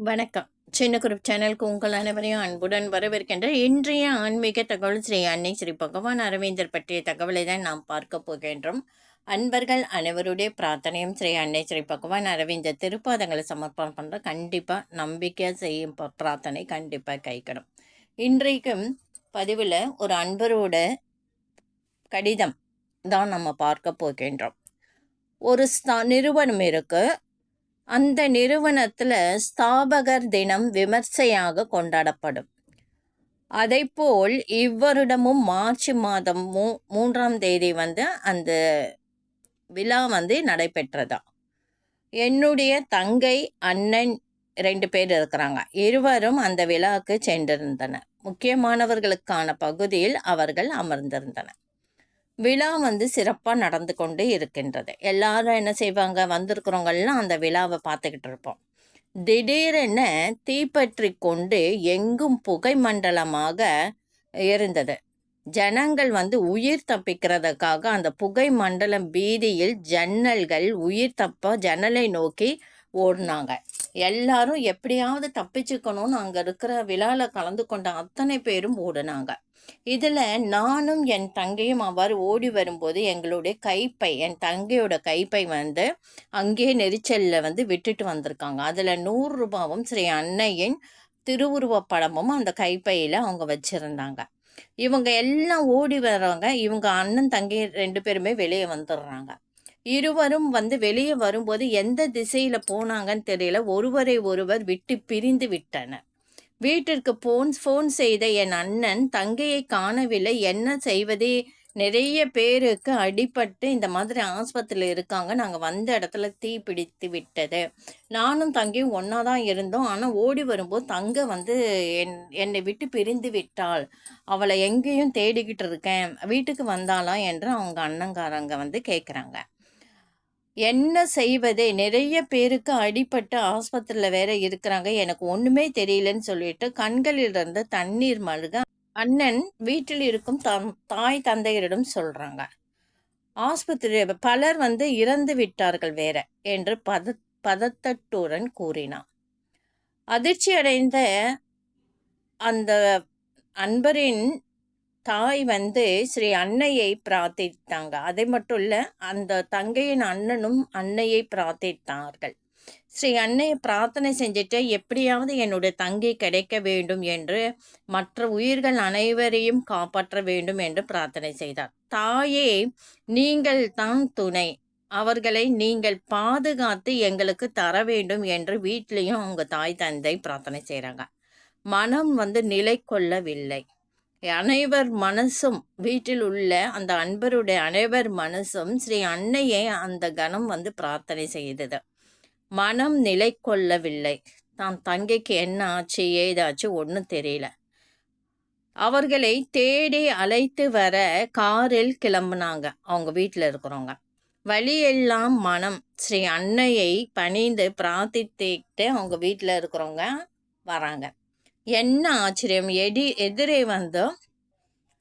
வணக்கம். சின்ன குரூப் சேனலுக்கு உங்கள் அனைவரையும் அன்புடன் வரவேற்கின்ற இன்றைய ஆன்மீக தகவல் ஸ்ரீ அன்னை ஸ்ரீ பகவான் அரவிந்தர் பற்றிய தகவலை தான் நாம் பார்க்க போகின்றோம். அன்பர்கள் அனைவருடைய பிரார்த்தனையும் ஸ்ரீ அன்னை ஸ்ரீ பகவான் அரவிந்தர் திருப்பாதங்களை சமர்ப்பணம் பண்ணுற கண்டிப்பாக நம்பிக்கையாக செய்யும் ப- பிரார்த்தனை கண்டிப்பாக கைக்கணும் இன்றைக்கும் பதிவில் ஒரு அன்பரோட கடிதம் தான் நம்ம பார்க்க போகின்றோம். ஒரு ஸ்தா நிறுவனம் இருக்கு. அந்த நிறுவனத்தில் ஸ்தாபகர் தினம் விமர்சையாக கொண்டாடப்படும். அதைப்போல் இவ்வருடமும் மார்ச் மாதம் மூ மூன்றாம் தேதி வந்து அந்த விழா வந்து நடைபெற்றதா? என்னுடைய தங்கை அண்ணன் ரெண்டு பேர் இருக்கிறாங்க. இருவரும் அந்த விழாவுக்கு சென்றிருந்தனர். முக்கியமானவர்களுக்கான பகுதியில் அவர்கள் அமர்ந்திருந்தனர். விழா வந்து சிறப்பாக நடந்து கொண்டு இருக்கின்றது. எல்லாரும் என்ன செய்வாங்க? வந்திருக்கிறவங்கெல்லாம் அந்த விழாவை பார்த்துக்கிட்டு இருப்போம். திடீரென தீப்பற்றி கொண்டு எங்கும் புகை மண்டலமாக இருந்தது ஜனங்கள் வந்து உயிர் தப்பிக்கிறதுக்காக அந்த புகை மண்டலம் பீதியில் ஜன்னல்கள் உயிர் தப்ப ஜன்னலை நோக்கி ஓடினாங்க. எல்லாரும் எப்படியாவது தப்பிச்சுக்கணும்னு அங்கே இருக்கிற விழாவில் கலந்து கொண்ட அத்தனை பேரும் ஓடினாங்க. இதில் நானும் என் தங்கையும் அவ்வாறு ஓடி வரும்போது எங்களுடைய கைப்பை என் தங்கையோட கைப்பை வந்து அங்கேயே நெரிச்சலில் வந்து விட்டுட்டு வந்திருக்காங்க. அதில் நூறு ரூபாவும் ஸ்ரீ அன்னையின் திருவுருவப் படமும் அந்த கைப்பையில் அவங்க வச்சுருந்தாங்க. இவங்க எல்லாம் ஓடி வர்றவங்க இவங்க அண்ணன் தங்கை ரெண்டு பேருமே வெளியே வந்துடுறாங்க. இருவரும் வந்து வெளியே வரும்போது எந்த திசையில போனாங்கன்னு தெரியல. ஒருவரை ஒருவர் விட்டு பிரிந்து விட்டனர். வீட்டிற்கு போன் ஃபோன் செய்த என் அண்ணன் தங்கையை காணவில்லை. என்ன செய்வதே? நிறைய பேருக்கு அடிபட்டு இந்த மாதிரி ஆஸ்பத்திரியில் இருக்காங்க. நாங்கள் வந்த இடத்துல தீ பிடித்து விட்டது. நானும் தங்கையும் ஒன்றா தான் இருந்தோம். ஆனால் ஓடி வரும்போது தங்க வந்து என் என்னை விட்டு பிரிந்து விட்டாள். அவளை எங்கேயும் தேடிக்கிட்டு இருக்கேன். வீட்டுக்கு வந்தாளா? என்று அவங்க அண்ணங்காரங்க வந்து கேட்குறாங்க என்ன செய்வதே? நிறைய பேருக்கு அடிபட்டு ஆஸ்பத்திரியில் வேற இருக்கிறாங்க. எனக்கு ஒன்றுமே தெரியலன்னு சொல்லிட்டு கண்களில் இருந்து தண்ணீர் மழுக அண்ணன் வீட்டில் இருக்கும் தம் தாய் தந்தையரிடம் சொல்கிறாங்க ஆஸ்பத்திரி பலர் வந்து இறந்து விட்டார்கள் வேற என்று பத பதத்தட்டுடன் கூறினான். அதிர்ச்சி அடைந்த அந்த அன்பரின் தாய் வந்து ஸ்ரீ அன்னையை பிரார்த்தித்தாங்க. அதை மட்டும் இல்லை அந்த தங்கையின் அண்ணனும் அன்னையை பிரார்த்தித்தார்கள். ஸ்ரீ அன்னையை பிரார்த்தனை செஞ்சுட்டு எப்படியாவது என்னுடைய தங்கை கிடைக்க வேண்டும் என்று மற்ற உயிர்கள் அனைவரையும் காப்பாற்ற வேண்டும் என்று பிரார்த்தனை செய்தார். தாயே நீங்கள் தான் துணை. அவர்களை நீங்கள் பாதுகாத்து எங்களுக்கு தர வேண்டும் என்று வீட்லேயும் அவங்க தாய் தந்தை பிரார்த்தனை செய்கிறாங்க மனம் வந்து நிலை கொள்ளவில்லை. அனைவர் மனசும் வீட்டில் உள்ள அந்த அன்பருடைய அனைவர் மனசும் ஸ்ரீ அன்னையை அந்த கணம் வந்து பிரார்த்தனை செய்தது. மனம் நிலை கொள்ளவில்லை. தான் தங்கைக்கு என்ன ஆச்சு? ஏதாச்சு ஒன்றும் தெரியல. அவர்களை தேடி அழைத்து வர காரில் கிளம்புனாங்க. அவங்க வீட்டில் இருக்கிறவங்க. வழியெல்லாம் மனம். ஸ்ரீ அன்னையை பணிந்து பிரார்த்தித்துட்டு அவங்க வீட்டில் இருக்கிறவங்க வராங்க. என்ன ஆச்சரியம்? எடி எதிரே வந்து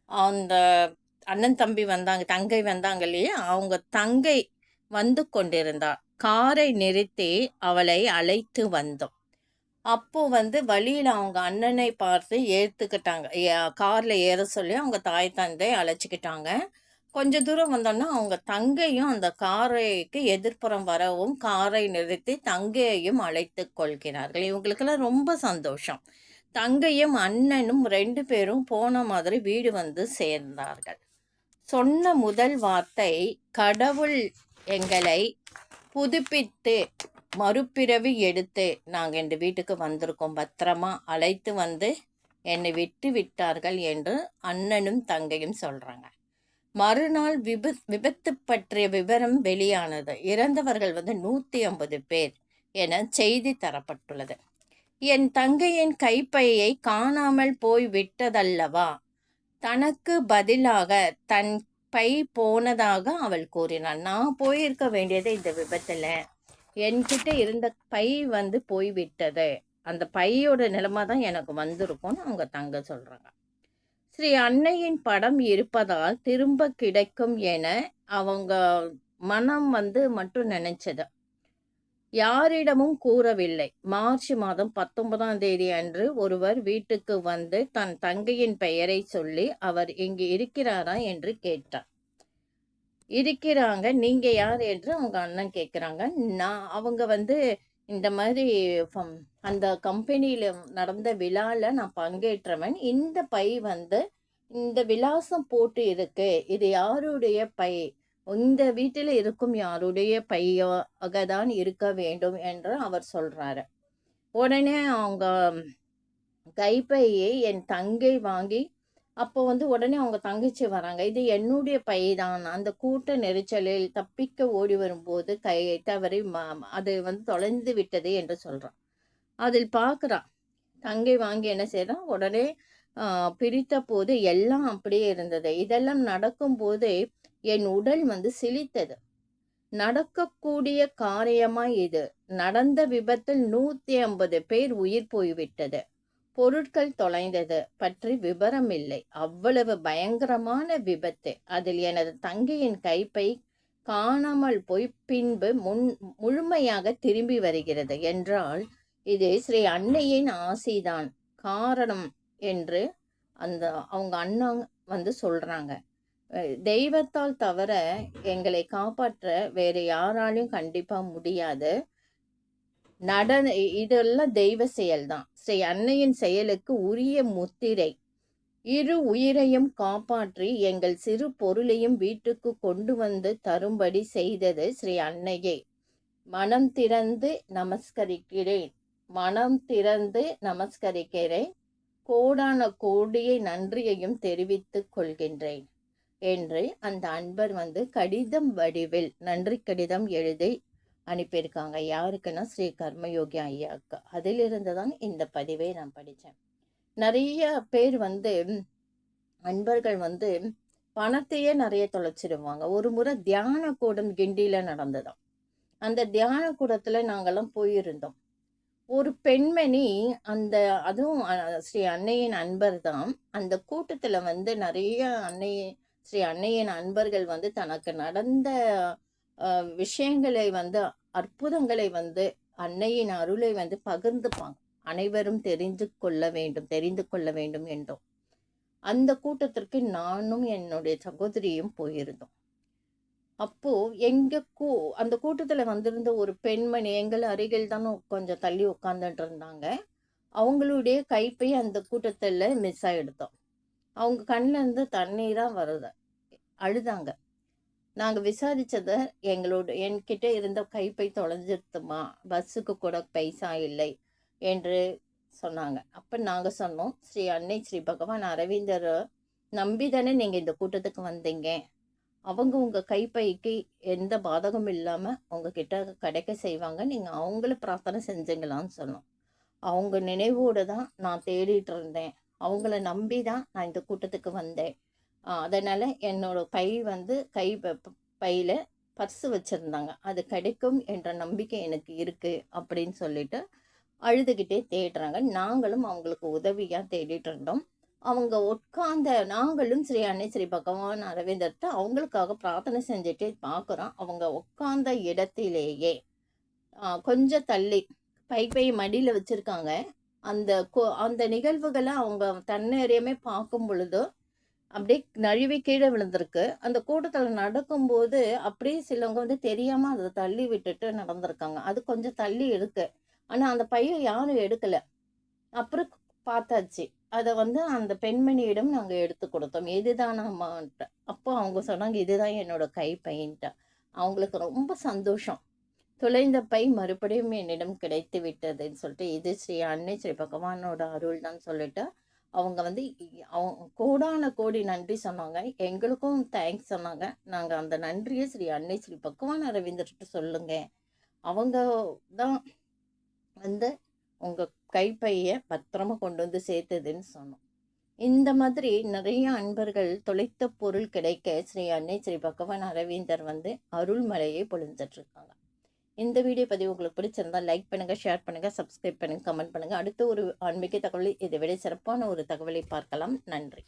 அந்த அண்ணன் தம்பி வந்தாங்க தங்கை வந்தாங்க இல்லையா? அவங்க தங்கை வந்து கொண்டிருந்தாள் காரை நிறுத்தி அவளை அழைத்து வந்தோம். அப்போ வந்து வழியில் அவங்க அண்ணனை பார்த்து ஏற்றுக்கிட்டாங்க காரில் ஏற சொல்லி அவங்க தாய் தந்தை அழைச்சிக்கிட்டாங்க. கொஞ்ச தூரம் வந்தோன்னா அவங்க தங்கையும் அந்த காரைக்கு எதிர்ப்புறம் வரவும் காரை நிறுத்தி தங்கையையும் அழைத்து கொள்கிறார்கள். இவங்களுக்கெல்லாம் ரொம்ப சந்தோஷம். தங்கையும் அண்ணனும் ரெண்டு பேரும் போன மாதிரி வீடு வந்து சேர்ந்தார்கள். சொன்ன முதல் வார்த்தை கடவுள் எங்களை புதுப்பித்து மறுபிறவி எடுத்து நாங்கள் இந்த வீட்டுக்கு வந்திருக்கோம். பத்திரமா அழைத்து வந்து என்னை விட்டு விட்டார்கள் என்று அண்ணனும் தங்கையும் சொல்கிறாங்க மறுநாள் விபத் விபத்து பற்றிய விவரம் வெளியானது. இறந்தவர்கள் வந்து நூற்றி ஐம்பது பேர் என செய்தி தரப்பட்டுள்ளது. என் தங்கையின் கைப்பையை காணாமல் போய் விட்டதல்லவா? தனக்கு பதிலாக தன் பை போனதாக அவள் கூறினாள். நான் போயிருக்க வேண்டியது இந்த விபத்தில். என்கிட்ட இருந்த பை வந்து போய்விட்டது. அந்த பையோட நிலைமை தான் எனக்கு வந்திருக்கும்னு அவங்க தங்க சொல்கிறாங்க ஸ்ரீ அன்னையின் படம் இருப்பதால் திரும்ப கிடைக்கும் என அவங்க மனம் வந்து மட்டும் நினைச்சது. யாரிடமும் கூறவில்லை. மார்ச் மாதம் பத்தொன்பதாம் தேதி அன்று ஒருவர் வீட்டுக்கு வந்து தன் தங்கையின் பெயரை சொல்லி அவர் இங்கு இருக்கிறாரா? என்று கேட்டார். இருக்கிறாங்க. நீங்க யார்? என்று அவங்க அண்ணன் கேட்குறாங்க. நான் அவங்க வந்து இந்த மாதிரி அந்த கம்பெனியில் நடந்த விழாவில் நான் பங்கேற்றவன். இந்த பை வந்து இந்த விலாசம் போட்டு இருக்கு. இது யாருடைய பை? இந்த வீட்டில் இருக்கும் யாருடைய பையாக தான் இருக்க வேண்டும் என்று அவர் சொல்கிறாரு உடனே அவங்க கைப்பையை என் தங்கை வாங்கி அப்போ வந்து உடனே அவங்க தங்கச்சி வராங்க. இது என்னுடைய பைதான் அந்த கூட்ட நெரிச்சலில் தப்பிக்க ஓடி வரும்போது கை தவறி அது வந்து தொலைந்து விட்டது என்று சொல்கிறான் அதில் பார்க்குறான் தங்கை வாங்கி என்ன செய்கிறான் உடனே பிரித்த போது எல்லாம் அப்படியே இருந்தது. இதெல்லாம் நடக்கும்போது என் உடல் வந்து சிலித்தது. நடக்கக்கூடிய காரியமாய் இது. நடந்த விபத்தில் நூத்தி ஐம்பது பேர் உயிர் போய்விட்டது. பொருட்கள் தொலைந்தது. பற்றி விவரம் இல்லை அவ்வளவு பயங்கரமான விபத்து. அதில் எனது தங்கையின் கைப்பை காணாமல் போய் பின்பு முன் முழுமையாக திரும்பி வருகிறது என்றால் இது ஸ்ரீ அன்னையின் ஆசைதான். காரணம் என்று அந்த அவங்க அண்ணா வந்து சொல்றாங்க. தெய்வத்தால் தவிர எங்களை காப்பாற்ற வேறு யாராலையும் கண்டிப்பாக முடியாது. நடன இதெல்லாம் தெய்வ செயல்தான். ஸ்ரீ அன்னையின் செயலுக்கு உரிய முத்திரை. இரு உயிரையும் காப்பாற்றி எங்கள் சிறு பொருளையும் வீட்டுக்கு கொண்டு வந்து தரும்படி செய்தது ஸ்ரீ அன்னையே. மனம் திறந்து நமஸ்கரிக்கிறேன். மனம் திறந்து நமஸ்கரிக்கிறேன். கோடான கோடியை நன்றியையும் தெரிவித்துக் கொள்கின்றேன். என்று அந்த அன்பர் வந்து கடிதம் வடிவில் நன்றி கடிதம் எழுதி அனுப்பியிருக்காங்க. யாருக்குன்னா ஸ்ரீ கர்மயோகி ஐயாவுக்கு அதிலிருந்து தான் இந்த பதிவை நான் படித்தேன். நிறைய பேர் வந்து அன்பர்கள் வந்து பணத்தையே நிறைய தொலைச்சிடுவாங்க. ஒரு முறை தியான கூடம் கிண்டியில் நடந்ததாம். அந்த தியான கூடத்தில் நாங்கெல்லாம் போயிருந்தோம். ஒரு பெண்மணி அந்த அதுவும் ஸ்ரீ அன்னையின் அன்பர் தான் அந்த கூட்டத்தில் வந்து நிறைய அன்னை ஸ்ரீ அன்னையின் அன்பர்கள் வந்து தனக்கு நடந்த விஷயங்களை வந்து அற்புதங்களை வந்து அன்னையின் அருளை வந்து பகிர்ந்துப்பாங்க. அனைவரும் தெரிந்து கொள்ள வேண்டும் தெரிந்து கொள்ள வேண்டும் என்றும். அந்த கூட்டத்திற்கு நானும் என்னுடைய சகோதரியும் போயிருந்தோம். அப்போ எங்க கூ அந்த கூட்டத்துல வந்திருந்த ஒரு பெண்மணி எங்கள் அருகில் தான் கொஞ்சம் தள்ளி உட்காந்துட்டு இருந்தாங்க. அவங்களுடைய கைப்பை அந்த கூட்டத்தில் மிஸ் ஆகிடுத்தோம் அவங்க கண்ணிலேருந்து தண்ணீராக வருது. அழுதாங்க. நாங்கள் விசாரித்ததை எங்களோட என்கிட்ட இருந்த கைப்பை தொலைஞ்சிருத்துமா? பஸ்ஸுக்கு கூட பைசா இல்லை என்று சொன்னாங்க. அப்போ நாங்கள் சொன்னோம் ஸ்ரீ அன்னை ஸ்ரீ பகவான் அரவிந்தர் நம்பி தானே நீங்கள் இந்த கூட்டத்துக்கு வந்தீங்க? அவங்க உங்கள் கைப்பைக்கு எந்த பாதகம் இல்லாமல் உங்ககிட்ட கிடைக்க செய்வாங்க. நீங்கள் அவங்கள பிரார்த்தனை செஞ்சீங்களான்னு சொன்னோம். அவங்க நினைவோடு தான் நான் தேடிட்டு இருந்தேன். அவங்கள நம்பி தான் நான் இந்த கூட்டத்துக்கு வந்தேன். அதனால் என்னோட பை வந்து கை பையில் பர்ஸு வச்சுருந்தாங்க. அது கிடைக்கும் என்ற நம்பிக்கை எனக்கு இருக்குது அப்படின்னு சொல்லிட்டு அழுதுகிட்டே தேடுறாங்க. நாங்களும் அவங்களுக்கு உதவியாக தேடிட்டு இருந்தோம். அவங்க உட்கார்ந்த நாங்களும் ஸ்ரீ அன்னை ஸ்ரீ பகவான் அரவிந்தர்கிட்ட அவங்களுக்காக பிரார்த்தனை செஞ்சுட்டே பார்க்குறோம் அவங்க உட்கார்ந்த இடத்திலேயே கொஞ்சம் தள்ளி பை பை மடியில் வச்சுருக்காங்க. அந்த அந்த நிகழ்வுகளை அவங்க தன்னறியமே பார்க்கும் பொழுது அப்படியே நழுவி கீழே விழுந்திருக்கு. அந்த கூட்டத்தில் நடக்கும்போது அப்படியே சிலவங்க வந்து தெரியாம அதை தள்ளி விட்டுட்டு நடந்திருக்காங்க. அது கொஞ்சம் தள்ளி இருக்கு. ஆனால் அந்த பையன் யாரும் எடுக்கல. அப்புறம் பார்த்தாச்சு. அதை வந்து அந்த பெண்மணியிடம் நாங்கள் எடுத்து கொடுத்தோம். இதுதான் அம்மான்ட்டு அப்போ அவங்க சொன்னாங்க இதுதான் என்னோட கை பையன்ட்டு. அவங்களுக்கு ரொம்ப சந்தோஷம். தொலைந்த பை மறுபடியும் என்னிடம் கிடைத்து விட்டதுன்னு சொல்லிட்டு இது ஸ்ரீ அன்னை ஸ்ரீ பகவானோட அருள் தான் சொல்லிட்டு அவங்க வந்து அவங்க கோடான கோடி நன்றி சொன்னாங்க. எங்களுக்கும் தேங்க்ஸ் சொன்னாங்க. நாங்கள் அந்த நன்றியை ஸ்ரீ அன்னை ஸ்ரீ பகவான் அரவிந்தர்கிட்ட சொல்லுங்க. அவங்க தான் வந்து உங்கள் கைப்பையை பத்திரமா கொண்டு வந்து சேர்த்ததுன்னு சொன்னோம். இந்த மாதிரி நிறைய அன்பர்கள் தொலைத்த பொருள் கிடைக்க ஸ்ரீ அன்னை ஸ்ரீ பகவான் அரவிந்தர் வந்து அருள்மலையை பொழிஞ்சிட்ருக்காங்க இந்த வீடியோ பதிவு உங்களுக்கு பிடிச்சிருந்தால் லைக் பண்ணுங்கள் ஷேர் பண்ணுங்கள் சப்ஸ்கிரைப் பண்ணுங்கள் கமெண்ட் பண்ணுங்கள் அடுத்த ஒரு ஆன்மீக தகவல் இதை விட சிறப்பான ஒரு தகவலை பார்க்கலாம். நன்றி.